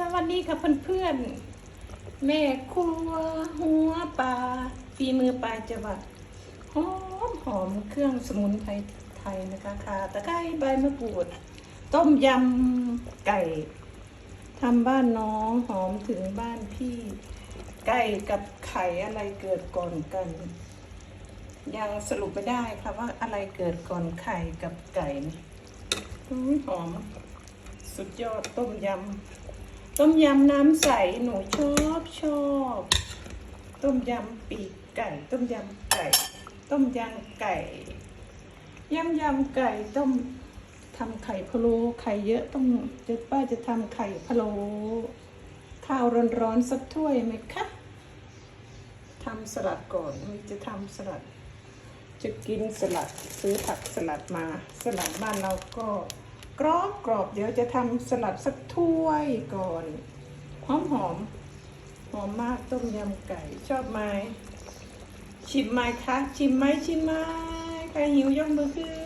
สวัสดีค่ะเพื่อนๆ แม่ครัวหัวปลาฝีมือปลายจังหวัดหอมหอมเครื่องสมุนไพรไทยนะคะค่ะตะไคร้ใบมะกรูด ต้มยำไก่ทำบ้านน้องหอมถึงบ้านพี่ ไก่กับไข่อะไรเกิดก่อนกัน ยังสรุปไม่ได้ค่ะว่าอะไรเกิดก่อนไข่กับไก่หอมสุดยอดต้มยำ ต้มยำน้ำใสหนูชอบชอบ ต้มยำปีกไก่ ต้มยำไก่ ต้มยำไก่ยำยำไก่ต้มทำไข่พะโล้ไข่เยอะต้องจะป้าจะทำไข่พะโล้ข้าวร้อนๆสักถ้วยไหมคะทำสลัดก่อนมีจะทำสลัด จะกินสลัดซื้อผักสลัดมา สลัดบ้านเราก็ กรอบกรอบเดี๋ยวจะทำสลัดสักถ้วยก่อนหอมหอมหอมมากต้มยำไก่ชอบไหมชิมไหมคะชิมไหมชิมไหมใครหิวยกมือขึ้น